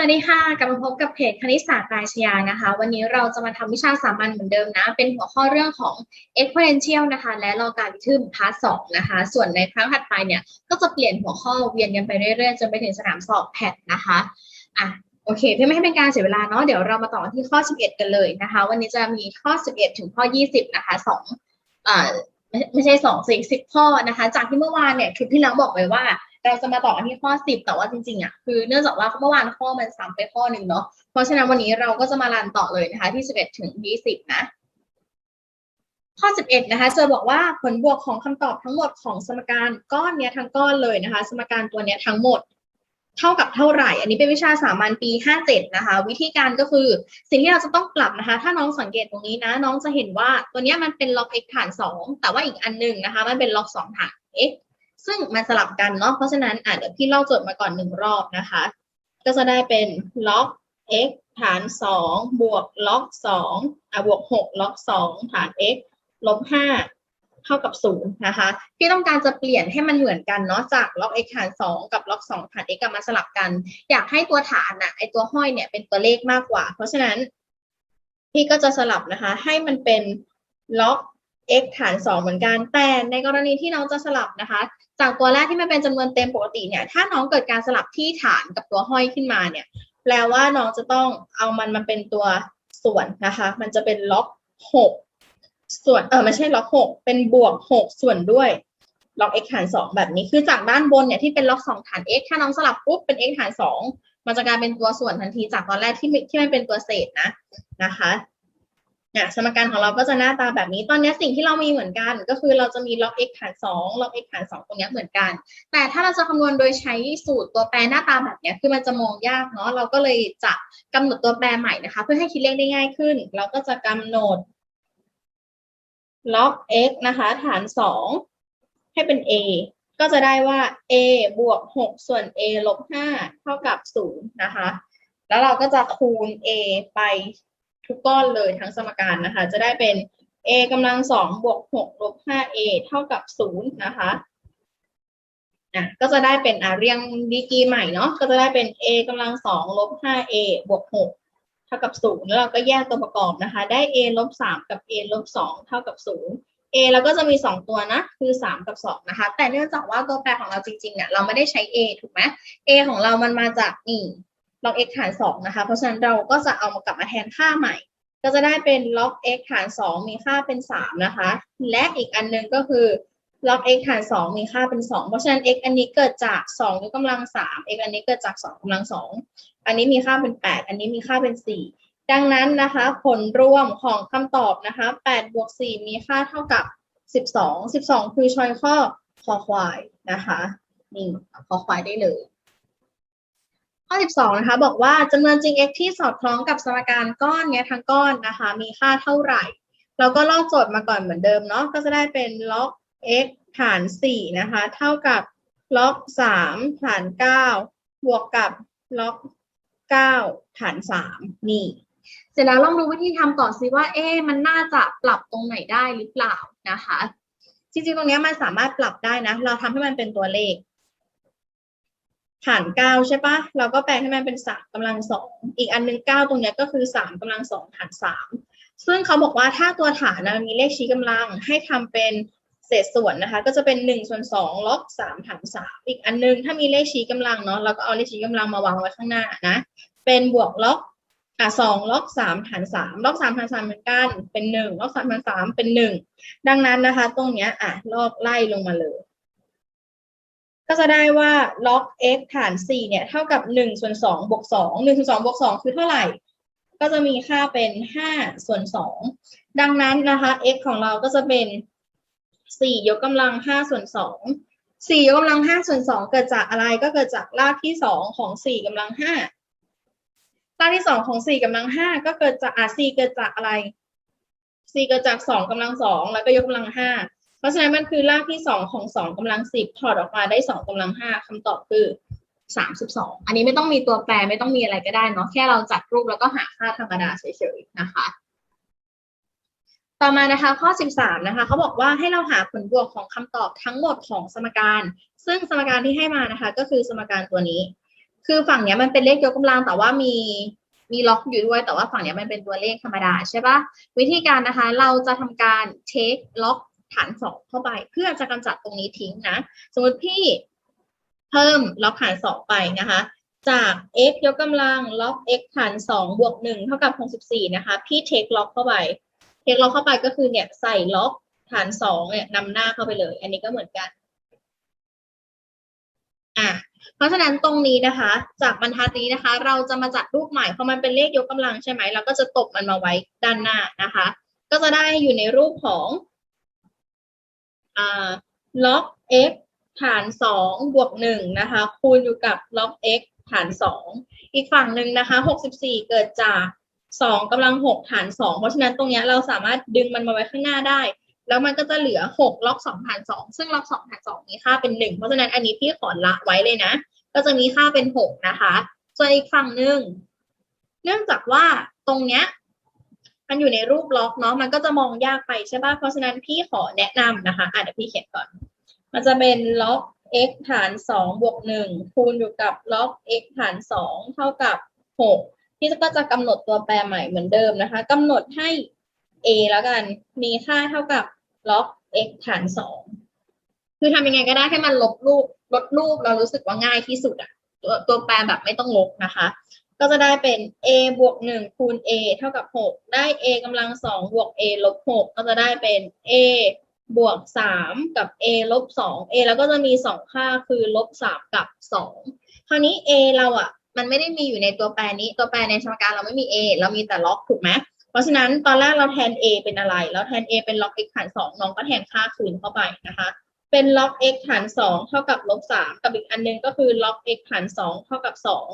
วัสดีค่ะ กลับมาพบกับเพจคณิตศาสตร์ปลายชญานะคะ วันนี้เราจะมาทำวิชาสามัญเหมือนเดิมนะ เป็นหัวข้อเรื่องของ exponential นะคะ และ logarithm พาร์ทสองนะคะ ส่วนในครั้งถัดไปเนี่ย ก็จะเปลี่ยนหัวข้อเวียนกันไปเรื่อยๆ จนไปถึงสนามสอบแพทนะคะอะโอเค เพื่อไม่ให้เป็นการเสียเวลาเนาะ เดี๋ยวเรามาต่อที่ข้อ 11 กันเลยนะคะ วันนี้จะมีข้อ 11 ถึงข้อ 20 นะคะสองอ่าไม่ไม่ใช่สองสี่สิบข้อนะคะ จากที่เมื่อวานเนี่ยคลิปที่แล้วบอกไว้ว่า เราจะมาต่อกันที่ข้อ 10 แต่ว่าจริงๆอะคือเนื่องจากว่าเมื่อวานข้อมันซ้ำไปข้อหนึ่งเนาะเพราะฉะนั้นวันนี้เราก็จะมารันต่อเลยนะคะ ที่ 11 ถึง 20 นะ ข้อ 11 นะคะเจะบอกว่าผลบวกของคำตอบทั้งหมดของสมการก้อนเนี้ยทั้งก้อนเลยนะคะ สมการตัวเนี้ยทั้งหมดเท่ากับเท่าไหร่ อันนี้เป็นวิชาสามัญปี 57 นะคะ วิธีการก็คือสิ่งที่เราจะต้องปรับนะคะ ถ้าน้องสังเกตตรงนี้นะ น้องจะเห็นว่าตัวเนี้ยมันเป็นล็อก x ฐาน 2 แต่ว่าอีกอันหนึงนะคะ มันเป็นล็อก 2 ฐาน x ซึ่งมันสลับกันเนาะเพราะฉะนั้นอะเดี๋ยวพี่เล่าโจทย์มาก่อนหนึ่งรอบนะคะ ก็จะได้เป็นล็อก x ฐาน 2 บวกล็อก2อะบวก 6 ล็อก 2 ฐาน x ลบ 5 เท่ากับ 0 นะคะ พี่ต้องการจะเปลี่ยนให้มันเหมือนกันเนาะจากล็อก x ฐาน 2 กับล็อก 2 ฐาน x กลับมาสลับกัน อยากให้ตัวฐานน่ะไอตัวห้อยเนี่ยเป็นตัวเลขมากกว่า เพราะฉะนั้น พี่ก็จะสลับนะคะ ให้มันเป็นล็อก x ฐาน 2 เหมือนกัน แต่ในกรณีที่น้องจะสลับนะคะ จากตัวแรกที่มันเป็นจำนวนเต็มปกติเนี่ย ถ้าน้องเกิดการสลับที่ฐานกับตัวห้อยขึ้นมาเนี่ย แปลว่าน้องจะต้องเอามันมาเป็นตัวส่วนนะคะ มันจะเป็นล็อก6ส่วนเออไม่ใช่ล็อก6เป็นบวก6ส่วนด้วยล็อก x ฐาน2แบบนี้คือจากด้านบนเนี่ยที่เป็นล็อก2ฐาน x ถ้าน้องสลับปุ๊บเป็น x ฐาน2มันจะกลายเป็นตัวส่วนทันทีจากตอนแรกที่ที่มันเป็นตัวเศษนะนะคะ เนี่ยสมการของเราก็จะหน้าตาแบบนี้ ตอนนี้สิ่งที่เรามีเหมือนกัน ก็คือเราจะมีล็อก x ฐาน2ล็อก x ฐาน 2 ตรงนี้เหมือนกัน แต่ถ้าเราจะคำนวณโดยใช้สูตรตัวแปรหน้าตาแบบนี้คือมันจะมองยากเนาะ เราก็เลยจะกำหนดตัวแปรใหม่นะคะ เพื่อให้คิดเลขได้ง่ายขึ้น เราก็จะกำหนดล็อก x นะคะ ฐาน 2 ให้เป็น a ก็จะได้ว่า a บวก 6 ส่วน a ลบ 5 เท่ากับ 0 นะคะ แล้วเราก็จะคูณ a ไป ทุกก้อนเลยทั้งสมการนะคะ จะได้เป็น a กำลังสองบวกหกลบห้า a เท่ากับศูนย์นะคะอะก็จะได้เป็นอะเรียงดีกรีใหม่เนาะก็จะได้เป็น a กำลังสองลบห้า a บวกหกเท่ากับศูนย์แล้วเราก็แยกตัวประกอบนะคะ ได้ a ลบสามกับ a ลบสองเท่ากับศูนย์ a เราก็จะมีสองตัวนะ คือสามกับสองนะคะ แต่เนื่องจากว่าตัวแปรของเราจริงๆเนี่ยเราไม่ได้ใช้ a ถูกไหม a ของเรามันมาจากนี่ ล็อก x ฐานสองนะคะ เพราะฉะนั้นเราก็จะเอามากลับมาแทนค่าใหม่ ก็จะได้เป็นล็อก x ฐานสองมีค่าเป็นสามนะคะ และอีกอันหนึงก็คือล็อก x ฐานสองมีค่าเป็นสองเพราะฉะนั้น x อันนี้เกิดจากสองยกกำลังสาม x อันนี้เกิดจากสองกำลังสองอันนี้มีค่าเป็นแปดอันนี้มีค่าเป็นสี่ดังนั้นนะคะ ผลรวมของคำตอบนะคะแปดบวกสี่มีค่าเท่ากับสิบสองสิบสองคือชอยข้อคอควายนะคะนี่คอควายได้เลย ข้อ 12 นะคะ บอกว่าจำนวนจริง x ที่สอดคล้องกับสมการก้อนเนี้ยทั้งก้อนนะคะ มีค่าเท่าไหร่ เราก็ลอกโจทย์มาก่อนเหมือนเดิมเนาะก็จะได้เป็นล็อก x ฐาน 4 นะคะ เท่ากับล็อก 3 ฐาน 9 บวกกับล็อก 9 ฐาน 3 นี่ เสร็จแล้วลองดูวิธีทำต่อซิว่าเอ๊ะมันน่าจะปรับตรงไหนได้หรือเปล่านะคะ จริงๆ ตรงเนี้ยมันสามารถปรับได้นะ เราทำให้มันเป็นตัวเลข ฐานเก้าใช่ปะเราก็แปลงให้มันเป็นสามกำลังสองอีกอันหนึ่งเก้าตรงเนี้ยก็คือสามกำลังสองฐานสามซึ่งเขาบอกว่าถ้าตัวฐานนะมีเลขชี้กำลังให้ทำเป็นเศษส่วนนะคะ ก็จะเป็นหนึ่งส่วนสองล็อกสามฐานสามอีกอันหนึงถ้ามีเลขชี้กำลังเนาะเราก็เอาเลขชี้กำลังมาวางไว้ข้างหน้านะ เป็นบวกล็อกอะสองล็อกสามฐานสามล็อกสามฐานสามเหมือนกันเป็นหนึ่งล็อกสามฐานสามเป็นหนึ่งดังนั้นนะคะ ตรงเนี้ยอะลอกไล่ลงมาเลย ก็จะได้ว่าล็อก x ฐาน 4 เนี่ย เท่ากับ1ส่วน2บวก2 1ส่วน2บวก2 คือเท่าไหร่ ก็จะมีค่าเป็น5ส่วน2ดังนั้นนะคะ x ของเราก็จะเป็น 4 ยกกำลัง5ส่วน2 4 ยกกำลัง5ส่วน2เกิดจากอะไรก็เกิดจากรากที่ 2 ของ 4กำลัง5รากที่ 2 ของ 4กำลัง5ก็เกิดจากอะ4เกิดจากอะไร 4 เกิดจาก 2กำลัง2แล้วก็ยกกำลัง5 เพราะฉะนั้นมันคือรากที่สองของสองกำลังสิบถอดออกมาได้สองกำลังห้าคำตอบคือสามสิบสองอันนี้ไม่ต้องมีตัวแปรไม่ต้องมีอะไรก็ได้เนาะแค่เราจัดรูปแล้วก็หาค่าธรรมดาเฉยๆนะคะ ต่อมานะคะข้อ 13 นะคะเขาบอกว่าให้เราหาผลบวกของคำตอบทั้งหมดของสมการ ซึ่งสมการที่ให้มานะคะ ก็คือสมการตัวนี้ คือฝั่งเนี้ยมันเป็นเลขยกกำลังแต่ว่ามีมีล็อกอยู่ด้วยแต่ว่าฝั่งเนี้ยมันเป็นตัวเลขธรรมดาใช่ปะวิธีการนะคะ เราจะทำการเช็คล็อก ฐานสองเข้าไป เพื่อจะกำจัดตรงนี้ทิ้งนะ สมมติพี่เพิ่มล็อกฐานสองไปนะคะ จาก x ยกกำลังล็อก x ฐานสองบวกหนึ่งเท่ากับหกสิบสี่นะคะพี่เทคล็อกเข้าไปเทคล็อกเข้าไปก็คือเนี่ยใส่ล็อกฐานสองเนี่ยนำหน้าเข้าไปเลย อันนี้ก็เหมือนกันอะเพราะฉะนั้นตรงนี้นะคะ จากบรรทัดนี้นะคะ เราจะมาจัดรูปใหม่เพราะมันเป็นเลขยกกำลังใช่ไหมเราก็จะตบมันมาไว้ด้านหน้านะคะ ก็จะได้อยู่ในรูปของ ล็อก x ฐานสองบวกหนึ่งนะคะ คูณอยู่กับล็อก x ฐานสองอีกฝั่งหนึ่งนะคะหกสิบสี่เกิดจากสองกำลังหกฐานสองเพราะฉะนั้นตรงเนี้ยเราสามารถดึงมันมาไว้ข้างหน้าได้ แล้วมันก็จะเหลือหกล็อกสองฐานสองซึ่งล็อกสองฐานสองมีค่าเป็นหนึ่งเพราะฉะนั้นอันนี้พี่ขอละไว้เลยนะ ก็จะมีค่าเป็นหกนะคะ ส่วนอีกฝั่งหนึ่ง เนื่องจากว่าตรงเนี้ย มันอยู่ในรูปล็อกเนาะมันก็จะมองยากไปใช่ป่ะเพราะฉะนั้นพี่ขอแนะนำนะคะอะเดี๋ยวพี่เขียนก่อน มันจะเป็นล็อก x ฐานสองบวกหนึ่งคูณอยู่กับล็อก x ฐานสองเท่ากับหกพี่ก็จะกำหนดตัวแปรใหม่เหมือนเดิมนะคะกำหนดให้ a แล้วกันมีค่าเท่ากับล็อก x ฐานสองคือทำยังไงก็ได้ให้มันลบรูปลดรูปเรารู้สึกว่าง่ายที่สุดอะตัวตัวแปรแบบไม่ต้องลบนะคะ ก็จะได้เป็น a บวกหนึ่งคูณ a เท่ากับหกได้ a กำลังสองบวก a ลบหกก็จะได้เป็น a บวกสามกับ a ลบสอง a แล้วก็จะมีสองค่าคือลบสามกับสองคราวนี้ a เราอะ มันไม่ได้มีอยู่ในตัวแปรนี้ตัวแปรในสมการเราไม่มี a เรามีแต่ล็อกถูกไหมเพราะฉะนั้นตอนแรกเราแทน a เป็นอะไร เราแทน a เป็นล็อก x ฐานสองน้องก็แทนค่าคืนเข้าไปนะคะ เป็นล็อก x ฐานสองเท่ากับลบสามกับอีกอันนึงก็คือล็อก x ฐานสองเท่ากับสอง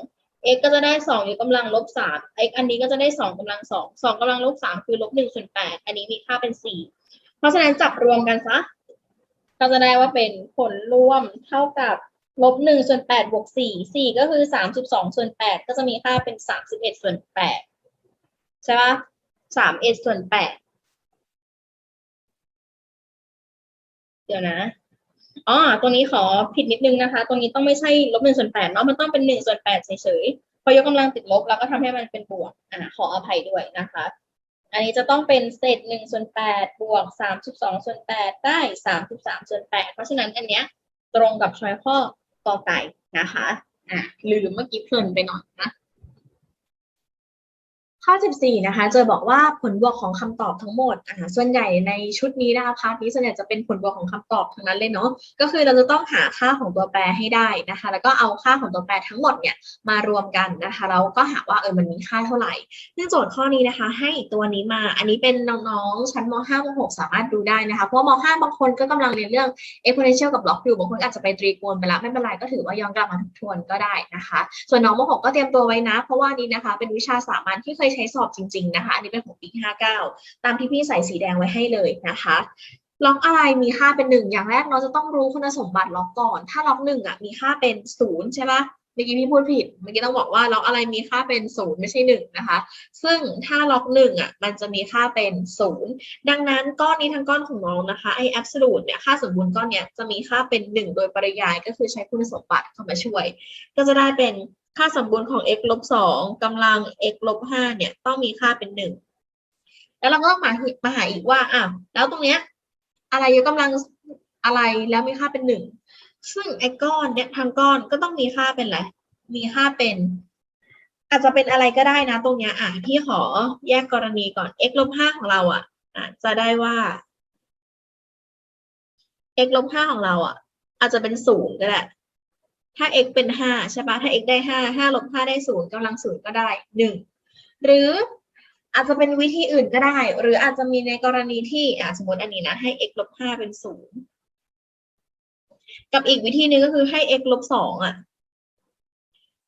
x ก็จะได้สองยกกำลังลบสาม x อันนี้ก็จะได้สองกำลังสอง สองกำลังลบสามคือลบหนึ่งส่วนแปด อันนี้มีค่าเป็นสี่เพราะฉะนั้นจับรวมกันซะก็จะได้ว่าเป็นผลรวมเท่ากับลบหนึ่งส่วนแปดบวกสี่สี่ก็คือสามสิบสองส่วนแปดก็จะมีค่าเป็นสามสิบเอ็ดส่วนแปดใช่ปะสามเอ็ดส่วนแปดเดี๋ยวนะ อ๋อตรงนี้ขอผิดนิดนึงนะคะตรงนี้ต้องไม่ใช่ลบหนึ่งส่วนแปดเนาะมันต้องเป็นหนึ่งส่วนแปดเฉยๆ พอยกกำลังติดลบแล้วก็ทำให้มันเป็นบวกอ่าขออภัยด้วยนะคะ อันนี้จะต้องเป็นเศษหนึ่งส่วนแปดบวกสามสิบสองส่วนแปดได้สามสิบสามส่วนแปดเพราะฉะนั้นอันเนี้ยตรงกับช้อยข้อกอไก่นะคะอะลืมเมื่อกี้เพลินไปหน่อยนะ ข้อ 14 นะคะจะบอกว่าผลบวกของคำตอบทั้งหมดอ่าส่วนใหญ่ในชุดนี้นะคะพาร์ทนี้ส่วนใหญ่จะเป็นผลบวกของคำตอบทั้งนั้นเลยเนาะก็คือเราจะต้องหาค่าของตัวแปรให้ได้นะคะ แล้วก็เอาค่าของตัวแปรทั้งหมดเนี่ยมารวมกันนะคะแล้วก็หาว่าเออมันมีค่าเท่าไหร่ซึ่องโจทย์ข้อนี้นะคะ ให้ตัวนี้มาอันนี้เป็นน้องๆชั้นม .5 ม .6 สามารถดูได้นะคะเพราะม .5 บางคนก็กำลังเรียนเรื่อง exponential กับ log อยู่บางคนอาจจะไปตรีโกณไปแล้วไม่เป็นไรก็ถือว่าย้อนกลับมาทบทวนก็ได้นะคะ ส่วนน้องม .6 ก็เตรียมตัวไว้นะ เพราะว่านี้นะคะ เป็นวิชาสามัญที่เคยใช้สอบจริง ๆ นะคะ อันนี้เป็นของปี 59 ตามที่พี่ใส่สีแดงไว้ให้เลยนะคะล็อกอะไรมีค่าเป็นหนึ่งอย่างแรกเราจะต้องรู้คุณสมบัติล็อกก่อน ถ้าล็อกหนึ่งอะมีค่าเป็นศูนย์ใช่ปะเมื่อกี้พี่พูดผิด เมื่อกี้ต้องบอกว่าล็อกอะไรมีค่าเป็นศูนย์ไม่ใช่หนึ่งนะคะ ซึ่งถ้าล็อกหนึ่งอะมันจะมีค่าเป็นศูนย์ดังนั้นก้อนนี้ทั้งก้อนของน้องนะคะไอ้ absolute เนี่ยค่าสมบูรณ์ก้อนเนี้ยจะมีค่าเป็นหนึ่งโดยปริยายก็คือใช้คุณสมบัติเข้ามาช่วย ก็จะได้เป็น ค่าสมบูรณ์ของ x ลบสองกำลัง x ลบห้าเนี่ยต้องมีค่าเป็นหนึ่งแล้วเราก็ต้องมามาหาอีกว่าอะแล้วตรงเนี้ยอะไรยกกำลังอะไรแล้วมีค่าเป็นหนึ่งซึ่งไอ้ก้อนเนี่ยทางก้อนก็ต้องมีค่าเป็นอะไรมีค่าเป็น อาจจะเป็นอะไรก็ได้นะ ตรงเนี้ยอะพี่ขอแยกกรณีก่อน x ลบห้าของเราอะอะจะได้ว่า x ลบห้าของเราอะ อาจจะเป็นศูนย์ก็ได้ ถ้า x เป็นห้าใช่ปะถ้า x ได้ห้าห้าลบห้าได้ศูนย์กำลังศูนย์ก็ได้หนึ่งหรืออาจจะเป็นวิธีอื่นก็ได้ หรืออาจจะมีในกรณีที่อะสมมติอันนี้นะ ให้ x ลบห้าเป็นศูนย์กับอีกวิธีหนึ่งก็คือให้ x ลบสองอะ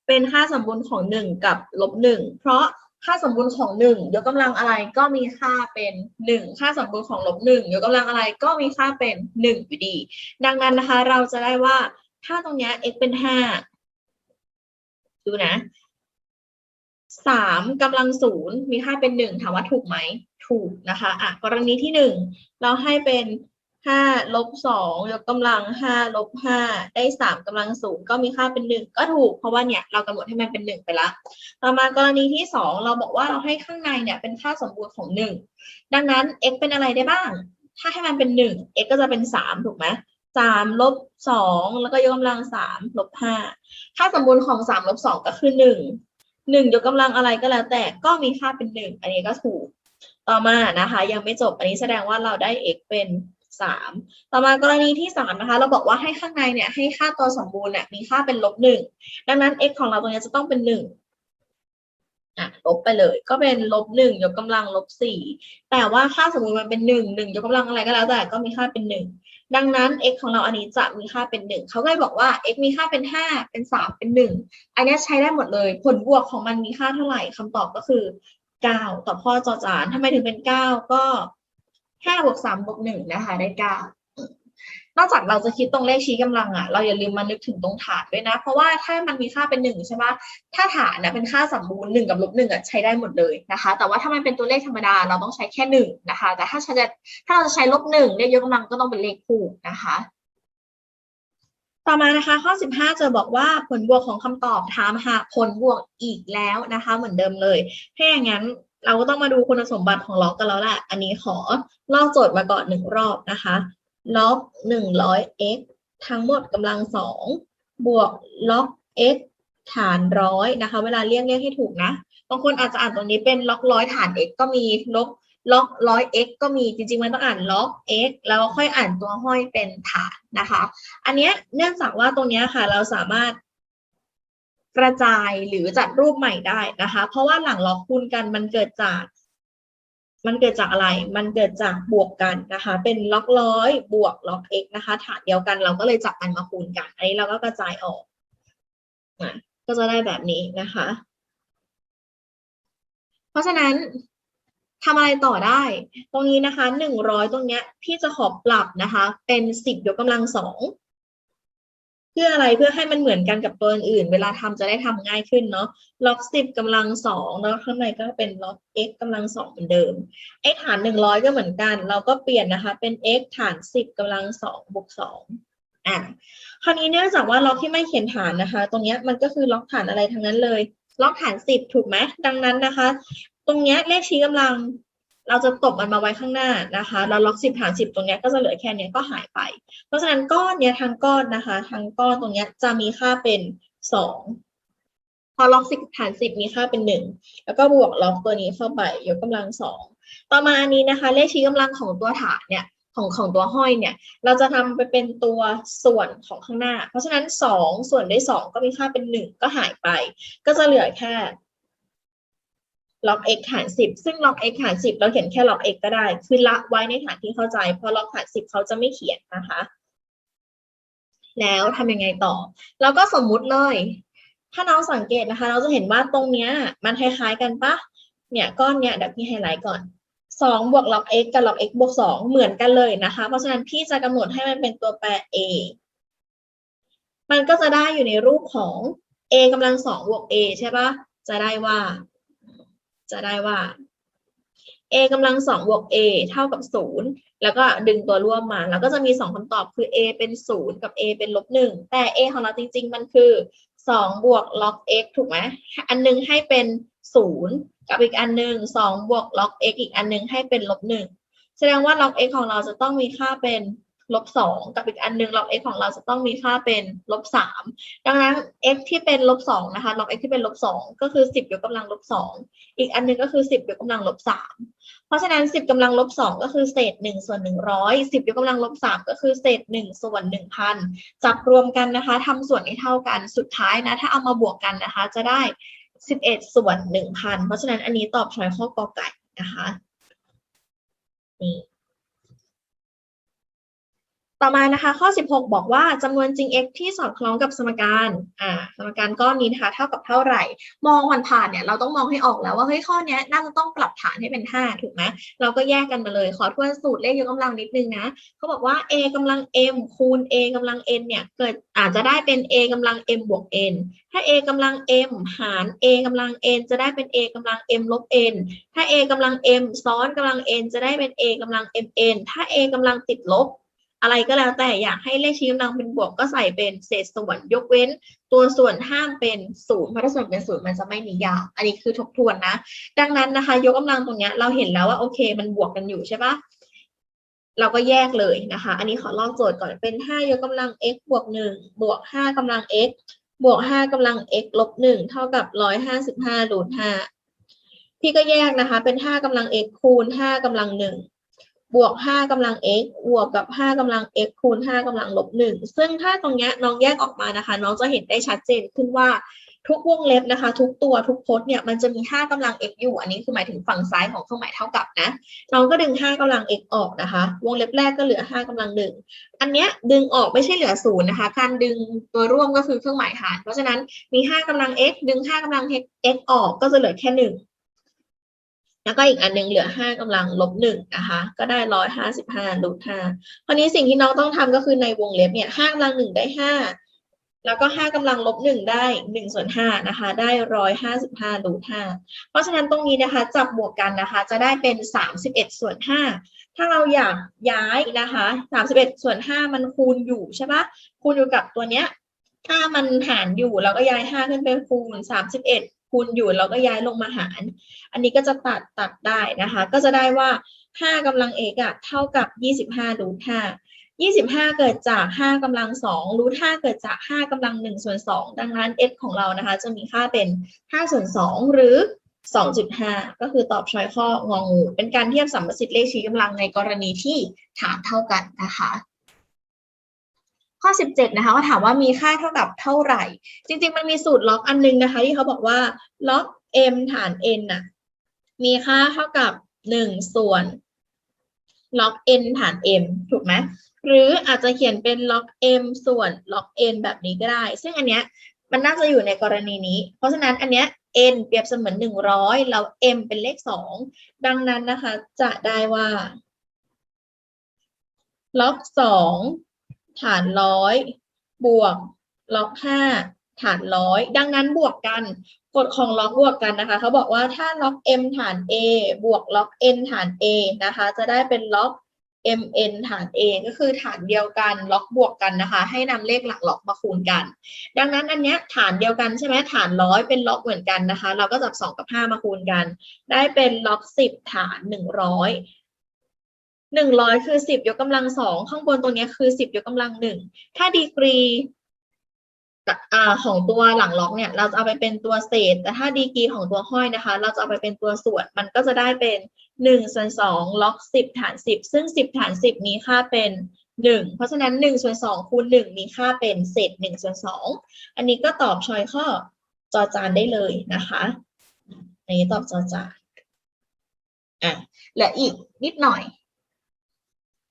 เป็นค่าสมบูรณ์ของหนึ่งกับลบหนึ่งเพราะค่าสมบูรณ์ของหนึ่งยกกำลังอะไรก็มีค่าเป็นหนึ่งค่าสมบูรณ์ของลบหนึ่งยกกำลังอะไรก็มีค่าเป็นหนึ่งอยู่ดี ดังนั้นนะคะ เราจะได้ว่า ถ้าตรงเนี้ย x เป็นห้าดูนะสามกำลังศูนย์มีค่าเป็นหนึ่งถามว่าถูกไหม ถูกนะคะอะกรณีที่หนึ่งเราให้เป็นห้าลบสองยกกำลังห้าลบห้าได้สามกำลังศูนย์ก็มีค่าเป็นหนึ่งก็ถูก เพราะว่าเนี่ยเรากำหนดให้มันเป็นหนึ่งไปละต่อมากรณีที่สองเราบอกว่าเราให้ข้างในเนี่ยเป็นค่าสมบูรณ์ของหนึ่งดังนั้น x เป็นอะไรได้บ้าง ถ้าให้มันเป็นหนึ่ง x ก็จะเป็นสามถูกไหม สามลบสองแล้วก็ยกกำลังสามลบห้าค่าสมบูรณ์ของสามลบสองก็คือหนึ่งหนึ่งยกกำลังอะไรก็แล้วแต่ก็มีค่าเป็นหนึ่งอันนี้ก็ถูกต่อมานะคะ ยังไม่จบอันนี้แสดงว่าเราได้ x เป็นสามต่อมากรณีที่สามนะคะ เราบอกว่าให้ข้างในเนี่ยให้ค่าตัวสมบูรณ์เนี่ยมีค่าเป็นลบหนึ่งดังนั้น x ของเราตรงนี้จะต้องเป็นหนึ่งอะลบไปเลยก็เป็นลบหนึ่งยกกำลังลบสี่แต่ว่าค่าสมบูรณ์มันเป็นหนึ่งหนึ่งยกกำลังอะไรก็แล้วแต่ก็มีค่าเป็นหนึ่ง ดังนั้น x ของเราอันนี้จะมีค่าเป็นหนึ่งเขาก็เลยบอกว่า x มีค่าเป็นห้าเป็นสามเป็นหนึ่งอันนี้ใช้ได้หมดเลย ผลบวกของมันมีค่าเท่าไหร่คำตอบก็คือเก้าต่อข้อจอจานทำไมถึงเป็นเก้าก็ห้าบวกสามบวกหนึ่งนะคะ ได้เก้า นอกจากเราจะคิดตรงเลขชี้กำลังอะเราอย่าลืมมานึกถึงตรงฐานด้วยนะ เพราะว่าถ้ามันมีค่าเป็นหนึ่งใช่ปะถ้าฐานนะเป็นค่าสมบูรณ์หนึ่งกับลบหนึ่งอะใช้ได้หมดเลยนะคะ แต่ว่าถ้ามันเป็นตัวเลขธรรมดาเราต้องใช้แค่หนึ่งนะคะ แต่ถ้าจะถ้าเราจะใช้ลบหนึ่งเลขยกกำลังก็ต้องเป็นเลขคู่นะคะ ต่อมานะคะ ข้อ 15 จะบอกว่าผลบวกของคำตอบถามหาผลบวกอีกแล้วนะคะ เหมือนเดิมเลยถ้าอย่างนั้นเราก็ต้องมาดูคุณสมบัติของล็อกกันแล้วแหละ อันนี้ขอลอกโจทย์มาก่อนหนึ่งรอบนะคะ ล็อกหนึ่งร้อย x ทั้งหมดกำลังสองบวกล็อก x ฐานร้อยนะคะ เวลาเรียกเรียกให้ถูกนะ บางคนอาจจะอ่านตรงนี้เป็นล็อกร้อยฐาน x ก็มีลบล็อกร้อย x ก็มีจริงๆ มันต้องอ่านล็อก x แล้วค่อยอ่านตัวห้อยเป็นฐานนะคะ อันเนี้ยเนื่องจากว่าตรงเนี้ยค่ะเราสามารถกระจายหรือจัดรูปใหม่ได้นะคะ เพราะว่าหลังล็อกคูณกันมันเกิดจาก มันเกิดจากอะไร มันเกิดจากบวกกันนะคะ เป็นล็อกร้อยบวกล็อก x นะคะ ฐานเดียวกันเราก็เลยจับมันมาคูณกัน อันนี้เราก็กระจายออกอะก็จะได้แบบนี้นะคะ เพราะฉะนั้นทำอะไรต่อได้ ตรงนี้นะคะหนึ่งร้อยตรงเนี้ยพี่จะขอปรับนะคะ เป็นสิบยกกำลังสอง พื่ออะไรเพื่อให้มันเหมือนกันกับตัวอื่น เวลาทำจะได้ทำง่ายขึ้นเนาะล็อกสิบกำลังสองแล้วข้างในก็เป็นล็อก x กำลังสองเหมือนเดิมไอ้ฐานหนึ่งร้อยก็เหมือนกัน เราก็เปลี่ยนนะคะเป็น x ฐานสิบกำลังสองบวกสองอะคราวนี้เนื่องจากว่าล็อกที่ไม่เขียนฐานนะคะ ตรงเนี้ยมันก็คือล็อกฐานอะไรทั้งนั้นเลย ล็อกฐานสิบถูกไหมดังนั้นนะคะ ตรงเนี้ยเลขชี้กำลัง เราจะตบมันมาไว้ข้างหน้านะคะแล้วล็อกสิบฐานสิบตรงนี้ก็จะเหลือแค่นี้ก็หายไป เพราะฉะนั้นก้อนเนี้ยทางก้อนนะคะทางก้อนตรงนี้จะมีค่าเป็นสองพอล็อกสิบฐานสิบมีค่าเป็นหนึ่งแล้วก็บวกล็อกตัวนี้เข้าไปยกกำลังสองต่อมาอันนี้นะคะ เลขชี้กำลังของตัวฐานเนี่ยของของตัวห้อยเนี่ย เราจะทำไปเป็นตัวส่วนของข้างหน้า เพราะฉะนั้นสองส่วนด้วยสองก็มีค่าเป็นหนึ่งก็หายไป ก็จะเหลือแค่ ล็อก x ฐานสิบซึ่งล็อก x ฐานสิบเราเขียนแค่ล็อก x ก็ได้ คือละไว้ในฐานที่เข้าใจ เพราะล็อกฐานสิบเขาจะไม่เขียนนะคะ แล้วทำยังไงต่อเราก็สมมุติเลย ถ้าน้องสังเกตนะคะ เราจะเห็นว่าตรงเนี้ย มันคล้ายๆกันปะเนี่ยก้อนเนี้ยเดี๋ยวพี่ไฮไลท์ก่อนสองบวกล็อก x กับล็อก x บวกสองเหมือนกันเลยนะคะ เพราะฉะนั้นพี่จะกำหนดให้มันเป็นตัวแปร a มันก็จะได้อยู่ในรูปของ a กำลังสองบวก a ใช่ปะจะได้ว่า จะได้ว่า a กำลังสองบวก a เท่ากับศูนย์แล้วก็ดึงตัวร่วมมา แล้วก็จะมีสองคำตอบคือ a เป็นศูนย์กับ a เป็นลบหนึ่งแต่ a ของเราจริง ๆ มันคือสองบวกล็อก x ถูกไหมอันหนึงให้เป็นศูนย์กับอีกอันหนึ่งสองบวกล็อก x อีกอันหนึงให้เป็นลบหนึ่งแสดงว่าล็อก x ของเราจะต้องมีค่าเป็น ลบสองกับอีกอันหนึ่งล็อก x ของเราจะต้องมีค่าเป็นลบสามดังนั้น x ที่เป็นลบสองนะคะล็อก x ที่เป็นลบสองก็คือสิบยกกำลังลบสองอีกอันหนึงก็คือสิบยกกำลังลบสามเพราะฉะนั้นสิบกำลังลบสองก็คือเศษหนึ่งส่วนหนึ่งร้อยสิบยกกำลังลบสามก็คือเศษหนึ่งส่วนหนึ่งพันจับรวมกันนะคะทำส่วนให้เท่ากันสุดท้ายนะถ้าเอามาบวกกันนะคะ จะได้สิบเอ็ดส่วนหนึ่งพันเพราะฉะนั้นอันนี้ตอบช้อยข้อกอไก่นะคะนี่ ต่อมานะคะข้อ 16 บอกว่าจำนวนจริง x ที่สอดคล้องกับสมการอ่าสมการก้อนนี้นะคะเท่ากับเท่าไหร่ มองมันผ่านเนี่ยเราต้องมองให้ออกแล้วว่าเฮ้ยข้อนี้น่าจะต้องปรับฐานให้เป็น 5 ถูกไหมเราก็แยกกันมาเลย ขอทวนสูตรเลขยกกำลังนิดนึงนะเขาบอกว่า a กำลัง m คูณ a กำลัง n เนี่ยเกิดอาจจะได้เป็น a กำลัง m บวก n ถ้า a กำลัง m หาร a กำลัง n จะได้เป็น a กำลัง m ลบ n ถ้า a กำลัง m ซ้อนกำลัง n จะได้เป็น a กำลัง mn ถ้า a กำลังติดลบ อะไรก็แล้วแต่อยากให้เลขชี้กำลังเป็นบวกก็ใส่เป็นเศษส่วน ยกเว้น ตัวส่วนห้ามเป็นศูนย์เพราะถ้าส่วนเป็นศูนย์มันจะไม่นิยามอันนี้คือทบทวนนะ ดังนั้นนะคะ ยกกำลังตรงเนี้ยเราเห็นแล้วว่าโอเค มันบวกกันอยู่ใช่ปะเราก็แยกเลยนะคะ อันนี้ขอลอกโจทย์ก่อนเป็นห้ายกกำลัง x บวกหนึ่งบวกห้ากำลัง x บวกห้ากำลัง x ลบหนึ่งเท่ากับร้อยห้าสิบห้ารูทห้าพี่ก็แยกนะคะ เป็นห้ากำลัง x คูณห้ากำลังหนึ่ง บวกห้ากำลัง x บวกกับห้ากำลัง x คูณห้ากำลังลบหนึ่งซึ่งถ้าตรงเนี้ยน้องแยกออกมานะคะ น้องจะเห็นได้ชัดเจนขึ้นว่าทุกวงเล็บนะคะ ทุกตัวทุกพจน์เนี่ยมันจะมีห้ากำลัง x อยู่ อันนี้คือหมายถึงฝั่งซ้ายของเครื่องหมายเท่ากับนะ น้องก็ดึงห้ากำลัง x ออกนะคะ วงเล็บแรกก็เหลือห้ากำลังหนึ่งอันเนี้ยดึงออกไม่ใช่เหลือศูนย์นะคะ การดึงตัวร่วมก็คือเครื่องหมายหาร เพราะฉะนั้นมีห้ากำลัง x ดึงห้ากำลัง x ออกก็จะเหลือแค่หนึ่ง แล้วก็อีกอันหนึงเหลือห้ากำลังลบหนึ่งนะคะ ก็ได้ร้อยห้าสิบห้ารูทห้าคราวนี้สิ่งที่น้องต้องทำก็คือในวงเล็บเนี่ยห้ากำลังหนึ่งได้ห้าแล้วก็ห้ากำลังลบหนึ่งได้หนึ่งส่วนห้านะคะ ได้ร้อยห้าสิบห้ารูทห้าเพราะฉะนั้นตรงนี้นะคะจับบวกกันนะคะ จะได้เป็นสามสิบเอ็ดส่วนห้าถ้าเราอยากย้ายนะคะสามสิบเอ็ดส่วนห้ามันคูณอยู่ใช่ปะคูณอยู่กับตัวเนี้ยถ้ามันหารอยู่เราก็ย้ายห้าขึ้นไปคูณสามสิบเอ็ด คูณอยู่เราก็ย้ายลงมาหาร อันนี้ก็จะตัดตัดได้นะคะ ก็จะได้ว่าห้ากำลังเอกอะเท่ากับยี่สิบห้ารูทห้ายี่สิบห้าเกิดจากห้ากำลังสองรูทห้าเกิดจากห้ากำลังหนึ่งส่วนสองดังนั้น x ของเรานะคะ จะมีค่าเป็นห้าส่วนสองหรือ 2.5 ก็คือตอบช้อยข้ององูเป็นการเทียบสัมประสิทธิ์เลขชี้กำลังในกรณีที่ฐานเท่ากันนะคะ ข้อ 17 นะคะก็ถามว่ามีค่าเท่ากับเท่าไหร่ จริง ๆ มันมีสูตรล็อกอันนึงนะคะ ที่เขาบอกว่าล็อก m ฐาน n น่ะมีค่าเท่ากับ 1 ส่วนล็อก n ฐาน m ถูกไหมหรืออาจจะเขียนเป็นล็อก m ส่วนล็อก n แบบนี้ก็ได้ ซึ่งอันเนี้ยมันน่าจะอยู่ในกรณีนี้ เพราะฉะนั้นอันเนี้ย n เปรียบเสมือนหนึ่งร้อยแล้ว m เป็นเลขสองดังนั้นนะคะ จะได้ว่าล็อกสอง ฐานร้อยบวกล็อกห้าฐานร้อยดังนั้นบวกกันกฎของล็อกบวกกันนะคะเขาบอกว่าถ้าล็อก m ฐาน a บวกล็อก n ฐาน a นะคะ จะได้เป็นล็อก mn ฐาน a ก็คือฐานเดียวกันล็อกบวกกันนะคะ ให้นำเลขหลักล็อกมาคูณกัน ดังนั้นอันเนี้ยฐานเดียวกันใช่ไหมฐานร้อยเป็นล็อกเหมือนกันนะคะ เราก็จับสองกับห้ามาคูณกัน ได้เป็นล็อกสิบฐานหนึ่งร้อย หนึ่งร้อยคือสิบยกกำลังสองข้างบนตรงนี้คือสิบยกกำลังหนึ่งถ้าดีกรีของตัวหลังล็อกเนี่ยเราจะเอาไปเป็นตัวเศษ แต่ถ้าดีกรีของตัวห้อยนะคะ เราจะเอาไปเป็นตัวส่วน มันก็จะได้เป็นหนึ่งส่วนสองล็อกสิบฐานสิบซึ่งสิบฐานสิบมีค่าเป็นหนึ่งเพราะฉะนั้นหนึ่งส่วนสองคูณหนึ่งมีค่าเป็นเศษหนึ่งส่วนสองอันนี้ก็ตอบชอยข้อจอจานได้เลยนะคะอันนี้ตอบจอจานอะเหลืออีกนิดหน่อย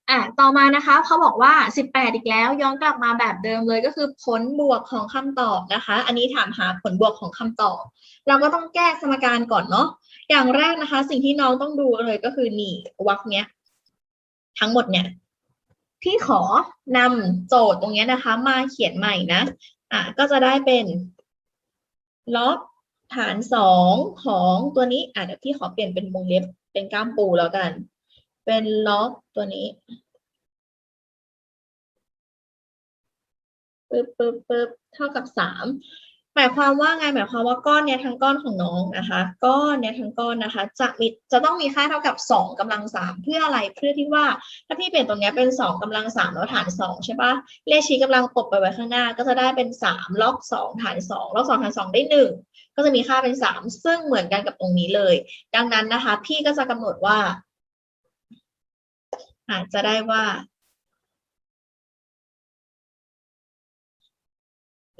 อะต่อมานะคะเขาบอกว่า 18 อีกแล้ว ย้อนกลับมาแบบเดิมเลยก็คือผลบวกของคำตอบนะคะ อันนี้ถามหาผลบวกของคำตอบ เราก็ต้องแก้สมการก่อนเนาะอย่างแรกนะคะ สิ่งที่น้องต้องดูเลยก็คือนี่วรรคเนี้ย ทั้งหมดเนี่ยพี่ขอนำโจทย์ตรงเนี้ยนะคะ มาเขียนใหม่นะอะก็จะได้เป็นล็อกฐานสองของตัวนี้อะเดี๋ยวพี่ขอเปลี่ยนเป็นวงเล็บเป็นกล้ามปูแล้วกัน เป็นล็อกตัวนี้ปึ๊บปึ๊บปึ๊บเท่ากับสามหมายความว่าไงหมายความว่าก้อนเนี้ยทั้งก้อนของน้องนะคะ ก้อนเนี้ยทั้งก้อนนะคะ จะมีจะต้องมีค่าเท่ากับสองกำลังสามเพื่ออะไรเพื่อที่ว่าถ้าพี่เปลี่ยนตรงเนี้ยเป็นสองกำลังสามแล้วฐานสองใช่ปะเลขชี้กำลังตบไปไว้ข้างหน้า ก็จะได้เป็นสามล็อกสองฐานสองล็อกสองฐานสองได้หนึ่งก็จะมีค่าเป็นสามซึ่งเหมือนกันกับตรงนี้เลย ดังนั้นนะคะ พี่ก็จะกำหนดว่า อาจจะได้ว่า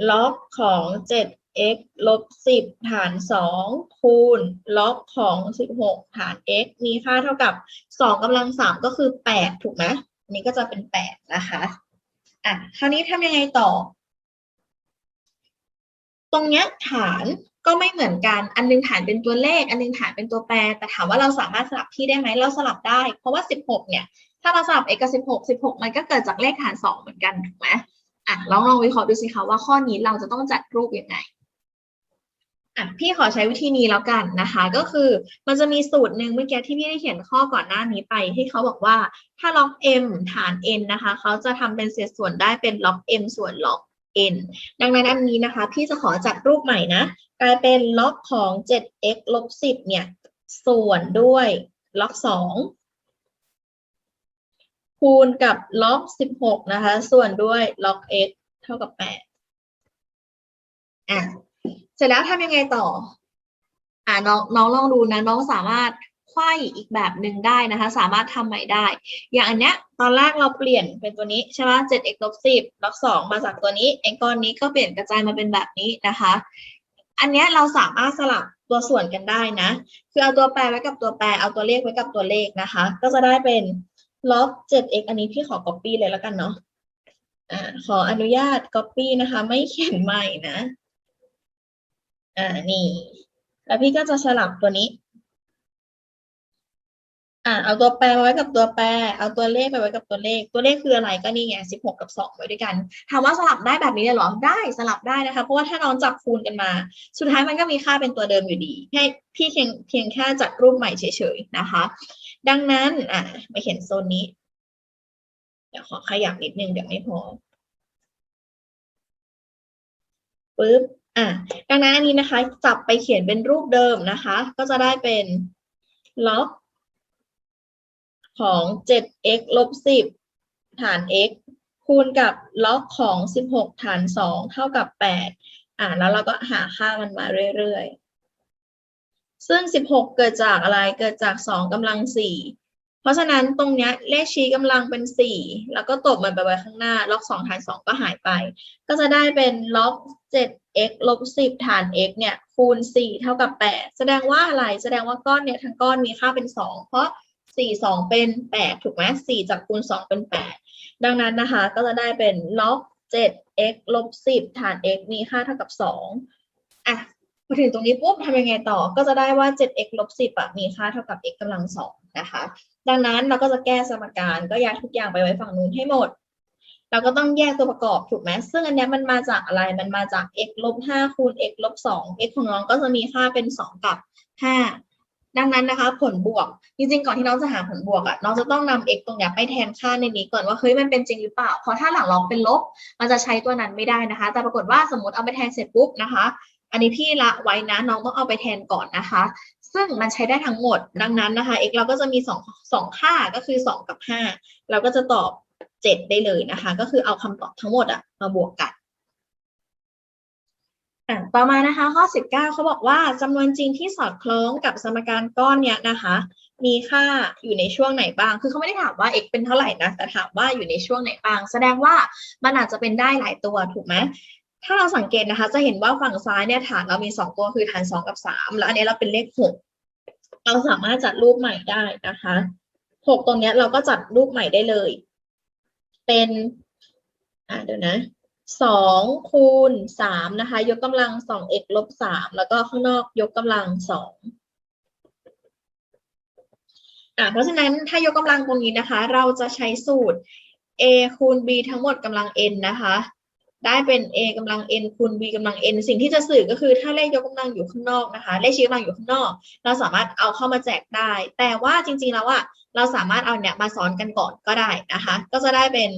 ล็อกของ 7x ลบ 10 ฐาน 2 คูณ ล็อกของ 16 ฐาน x มีค่าเท่ากับ 2กำลัง 3 ก็คือ 8 ถูกไหมนนี้ก็จะเป็น 8 นะคะอะคราวนี้ทำยังไงต่อ ตรงเนี้ยฐาน ก็ไม่เหมือนกัน อันหนึงฐานเป็นตัวเลข อันหนึงฐานเป็นตัวแปร แต่ถามว่าเราสามารถสลับที่ได้ไหม เราสลับได้ เพราะว่า 16 เนี่ย ถ้าเราสลับ x กับ16 16 มันก็เกิดจากเลขฐาน 2 เหมือนกันถูกไหมอะลองลองวิเคราะห์ดูสิคะว่าข้อนี้เราจะต้องจัดรูปยังไงอะพี่ขอใช้วิธีนี้แล้วกันนะคะ ก็คือมันจะมีสูตรหนึ่งเมื่อกี้ที่พี่ได้เขียนข้อก่อนหน้านี้ไป ที่เขาบอกว่าถ้าล็อก m ฐาน n นะคะ เขาจะทำเป็นเศษส่วนได้เป็นล็อก m ส่วนล็อก n ดังนั้นอันนี้นะคะ พี่จะขอจัดรูปใหม่นะ กลายเป็นล็อกของ 7x ลบ 10 เนี่ย ส่วนด้วยล็อก 2 คูณกับล็อก 16 นะคะ ส่วนด้วยล็อก x เท่ากับ 8 อะ เสร็จแล้วทำยังไงต่อ อ่าน้องน้องลองดูนะ น้องสามารถ ไขว้อีกแบบหนึ่งได้นะคะ สามารถทำใหม่ได้ อย่างอันเนี้ยตอนแรกเราเปลี่ยนเป็นตัวนี้ใช่ไหม 7x ลบ10ลบ2มาจากตัวนี้ไอ้ก้อนนี้ก็เปลี่ยนกระจายมาเป็นแบบนี้นะคะ อันเนี้ยเราสามารถสลับตัวส่วนกันได้นะ คือเอาตัวแปรไว้กับตัวแปร เอาตัวเลขไว้กับตัวเลขนะคะ ก็จะได้เป็นลบ 7x อันนี้พี่ขอ copy เลยแล้วกันเนาะอ่าขออนุญาต copy นะคะ ไม่เขียนใหม่นะ อ่า นี่ แล้วพี่ก็จะสลับตัวนี้ อ่าเอาตัวแปรไว้กับตัวแปร เอาตัวเลขไปไว้กับตัวเลข ตัวเลขคืออะไรก็นี่ไงสิบหกกับสองไว้ด้วยกัน ถามว่าสลับได้แบบนี้เลยหรอ ได้สลับได้นะคะ เพราะว่าถ้าน้องจับคูณกันมา สุดท้ายมันก็มีค่าเป็นตัวเดิมอยู่ดีให้พี่เพียงเพียงแค่จัดรูปใหม่เฉยๆนะคะ ดังนั้นอ่าไม่เห็นโซนนี้ เดี๋ยวขอขยับนิดนึงเดี๋ยวไม่พอปึ๊บอะดังนั้นอันนี้นะคะ จับไปเขียนเป็นรูปเดิมนะคะ ก็จะได้เป็นล็อก ของ 7x ลบ 10 ฐาน x คูณกับล็อกของ 16 ฐาน 2 เท่ากับ 8 อะแล้วเราก็หาค่ามันมาเรื่อยๆ ซึ่ง 16 เกิดจากอะไร เกิดจาก 2กำลัง 4 เพราะฉะนั้นตรงนี้เลขชี้กำลังเป็น 4 แล้วก็ตบมันไปไว้ข้างหน้า ล็อก 2 ฐาน 2 ก็หายไป ก็จะได้เป็นล็อก 7x ลบ 10 ฐาน x เนี่ย คูณ 4 เท่ากับ 8 แสดงว่าอะไร แสดงว่าก้อนเนี่ยทั้งก้อนมีค่าเป็น 2 เพราะ 4 2 เป็น 8 ถูกไหม4จากคูณ 2 เป็น 8 ดังนั้นนะคะ ก็จะได้เป็นล็อก 7x ลบ 10 ฐาน x มีค่าเท่ากับ 2 อะ พอถึงตรงนี้ปุ๊บทำยังไงต่อ ก็จะได้ว่า 7x ลบ 10 อะ มีค่าเท่ากับ x กำลัง 2 นะคะ ดังนั้นเราก็จะแก้สมการก็ย้ายทุกอย่างไปไว้ฝั่งนู้นให้หมด เราก็ต้องแยกตัวประกอบถูกไหม ซึ่งอันเนี้ยมันมาจากอะไร มันมาจาก x ลบ 5 คูณ x ลบ 2 x ของน้องก็จะมีค่าเป็น 2 กับ 5 ดังนั้นนะคะผลบวก จริงๆ ก่อนที่น้องจะหาผลบวกอะน้องจะต้องนำ x ตรงเนี้ยไปแทนค่าในนี้ก่อนว่าเฮ้ยมันเป็นจริงหรือเปล่า เพราะถ้าหลังลองเป็นลบ มันจะใช้ตัวนั้นไม่ได้นะคะ แต่ปรากฏว่าสมมติเอาไปแทนเสร็จปุ๊บนะคะ อันนี้พี่ละไว้นะน้องต้องเอาไปแทนก่อนนะคะ ซึ่งมันใช้ได้ทั้งหมด ดังนั้นนะคะ x เราก็จะมีสองสองค่าก็คือสองกับห้าเราก็จะตอบเจ็ดได้เลยนะคะ ก็คือเอาคำตอบทั้งหมดอะมาบวกกัน ต่อมานะคะข้อ 19เขาบอกว่าจำนวนจริงที่สอดคล้องกับสมการก้อนเนี้ยนะคะ มีค่าอยู่ในช่วงไหนบ้าง คือเขาไม่ได้ถามว่า x เป็นเท่าไหร่นะแต่ถามว่าอยู่ในช่วงไหนบ้าง แสดงว่ามันอาจจะเป็นได้หลายตัวถูกไหมถ้าเราสังเกตนะคะ จะเห็นว่าฝั่งซ้ายเนี่ยฐานเรามีสองตัวคือฐานสองกับสามแล้วอันนี้เราเป็นเลขหกเราสามารถจัดรูปใหม่ได้นะคะหกตรงเนี้ยเราก็จัดรูปใหม่ได้เลย เป็นอ่าเดี๋ยวนะ สองคูณสามนะคะ ยกกำลังสอง x ลบสามแล้วก็ข้างนอกยกกำลังสองอ่าเพราะฉะนั้นถ้ายกกำลังตรงนี้นะคะ เราจะใช้สูตร a คูณ b ทั้งหมดกำลัง n นะคะ ได้เป็น a กำลัง n คูณ b กำลัง n สิ่งที่จะสื่อก็คือถ้าเลขยกกำลังอยู่ข้างนอกนะคะ เลขชี้กำลังอยู่ข้างนอก เราสามารถเอาเข้ามาแจกได้ แต่ว่าจริงๆแล้วอะเราสามารถเอาเนี่ยมาซ้อนกันก่อนก็ได้นะคะ ก็จะได้เป็น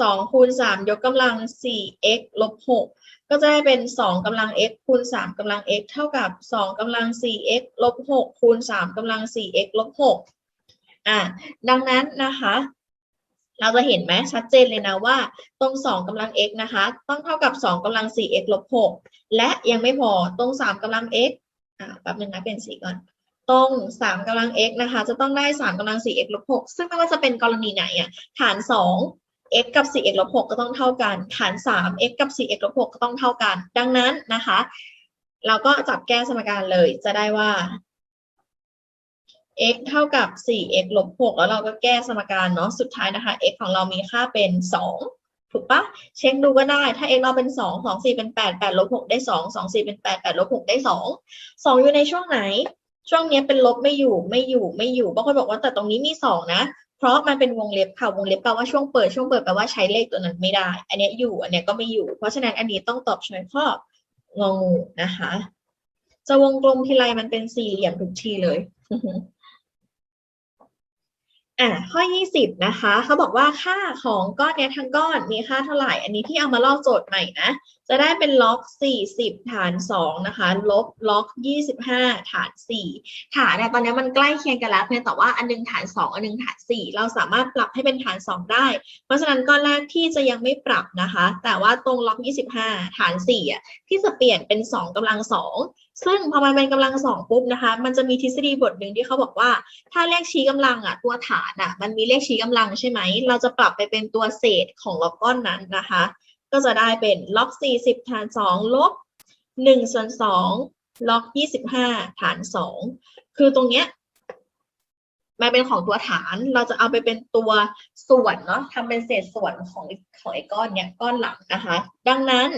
สองคูณสามยกกำลังสี่ x ลบหกก็จะได้เป็นสองกำลัง x คูณสามกำลัง x เท่ากับสองกำลังสี่ x ลบหกคูณสามกำลังสี่ x ลบหกอะดังนั้นนะคะ เราจะเห็นไหมชัดเจนเลยนะว่า ตรงสองกำลัง x นะคะ ต้องเท่ากับสองกำลังสี่ x ลบหกและยังไม่พอตรงสามกำลัง x อ่าแป๊บนึงนะเปลี่ยนสีก่อนตรงสามกำลัง x นะคะ จะต้องได้สามกำลังสี่ x ลบหกซึ่งไม่ว่าจะเป็นกรณีไหนอะฐานสอง x กับ 4x ลบ6ก็ต้องเท่ากัน ฐาน 3 x กับ 4x ลบ6ก็ต้องเท่ากัน ดังนั้นนะคะ เราก็จับแก้สมการเลยจะได้ว่า x เท่ากับ 4x ลบ 6 แล้วเราก็แก้สมการเนาะ สุดท้ายนะคะ x ของเรามีค่าเป็น 2 ถูกปะ เช็คดูก็ได้ ถ้า x เราเป็น 2 2 4 เป็น 8 8ลบ6ได้ 2 2 4 เป็น 8 8ลบ6ได้ 2 2 อยู่ในช่วงไหน ช่วงนี้เป็นลบไม่อยู่ไม่อยู่ไม่อยู่บางคนบอกว่าแต่ตรงนี้มีสองนะ เพราะมันเป็นวงเล็บค่ะวงเล็บแปลว่าช่วงเปิดช่วงเปิดแปลว่าใช้เลขตัวนั้นไม่ได้ อันนี้อยู่อันนี้ก็ไม่อยู่ เพราะฉะนั้นอันนี้ต้องตอบช้อยข้ององูนะคะ จะวงกลมทีไรมันเป็นสี่เหลี่ยมทุกทีเลย อะข้อ 20 นะคะเขาบอกว่าค่าของก้อนเนี้ยทั้งก้อนมีค่าเท่าไหร่ อันนี้ที่เอามาลอกโจทย์ใหม่นะ จะได้เป็นล็อก 40 ฐาน 2 นะคะ ลบล็อก 25 ฐาน 4 ฐานเนี่ยตอนนี้มันใกล้เคียงกันแล้วเพียงแต่ว่าอันหนึงฐาน 2 อันหนึงฐาน 4 เราสามารถปรับให้เป็นฐาน 2 ได้ เพราะฉะนั้นก้อนแรกที่จะยังไม่ปรับนะคะ แต่ว่าตรงล็อก 25 ฐาน4อะที่จะเปลี่ยนเป็น 2กำลัง 2 ซึ่งพอมันเป็นกำลัง2ปุ๊บนะคะ มันจะมีทฤษฎีบทหนึ่งที่เขาบอกว่า ถ้าเลขชี้กำลังอะตัวฐานอะมันมีเลขชี้กำลังใช่ไหม เราจะปรับไปเป็นตัวเศษของล็อกก้อนนั้นนะคะ ก็จะได้เป็นล็อก40ฐาน2ลบ1ส่วน2ล็อก25ฐาน 2 คือตรงเนี้ยมันเป็นของตัวฐาน เราจะเอาไปเป็นตัวส่วนเนาะทำเป็นเศษส่วนของของไอ้ก้อนเนี้ยก้อนหลังนะคะ ดังนั้น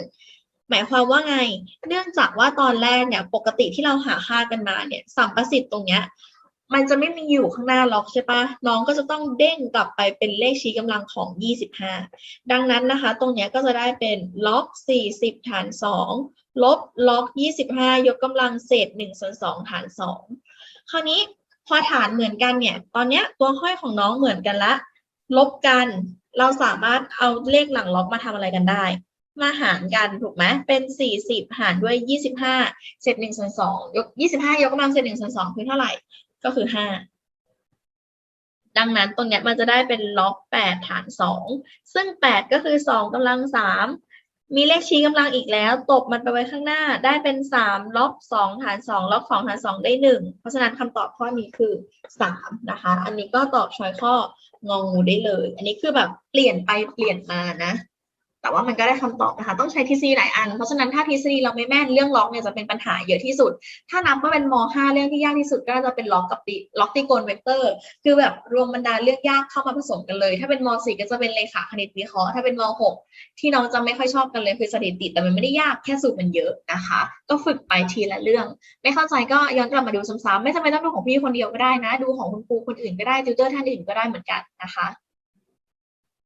หมายความว่าไง เนื่องจากว่าตอนแรกเนี่ยปกติที่เราหาค่ากันมาเนี่ยสัมประสิทธิ์ตรงเนี้ยมันจะไม่มีอยู่ข้างหน้าล็อกใช่ปะน้องก็จะต้องเด้งกลับไปเป็นเลขชี้กำลังของ 25 ดังนั้นนะคะ ตรงเนี้ยก็จะได้เป็นล็อก 40 ฐาน 2 ลบล็อก 25 ยกกำลังเศษ1ส่วน2ฐาน 2 คราวนี้พอฐานเหมือนกันเนี่ย ตอนเนี้ยตัวห้อยของน้องเหมือนกันละ ลบกัน เราสามารถเอาเลขหลังล็อกมาทำอะไรกันได้ มาหารกันถูกไหมเป็น40หารด้วย25เศษ1ส่วน2ยก25ยกกำลังเศษ1ส่วน2คือเท่าไหร่ก็คือ5ดังนั้นตรงเนี้ยมันจะได้เป็นล็อก8ฐาน2ซึ่ง8ก็คือ2กำลัง3มีเลขชี้กำลังอีกแล้ว ตบมันไปไว้ข้างหน้าได้เป็น3ล็อก2ฐาน2ล็อก2ฐาน2ได้1เพราะฉะนั้นคำตอบข้อนี้คือ3นะคะ อันนี้ก็ตอบชอยข้ององูได้เลย อันนี้คือแบบเปลี่ยนไปเปลี่ยนมานะ แต่ว่ามันก็ได้คำตอบนะคะ ต้องใช้ทฤษฎีหลายอัน เพราะฉะนั้นถ้าทฤษฎีเราไม่แม่นเรื่องล็อกเนี่ยจะเป็นปัญหาเยอะที่สุด ถ้านับว่าเป็นม .5 เรื่องที่ยากที่สุดก็จะเป็นล็อกกับติล็อกติโกนเวกเตอร์ คือแบบรวมบรรดาเรื่องยากเข้ามาผสมกันเลย ถ้าเป็นม .4 ก็จะเป็นเลขาคณิตวิเคราะห์ถ้าเป็นม .6 ที่น้องจะไม่ค่อยชอบกันเลยคือสถิติ แต่มันไม่ได้ยากแค่สูตรมันเยอะนะคะ ก็ฝึกไปทีละเรื่อง ไม่เข้าใจก็ย้อนกลับมาดูซ้ำๆไม่จำเป็นต้องดูของพี่คนเดียวก็ได้นะ ดูของคุณครูคนอื่นก็ได้ติวเตอร์ท่านอื่นก็ได้เหมือนกันนะคะ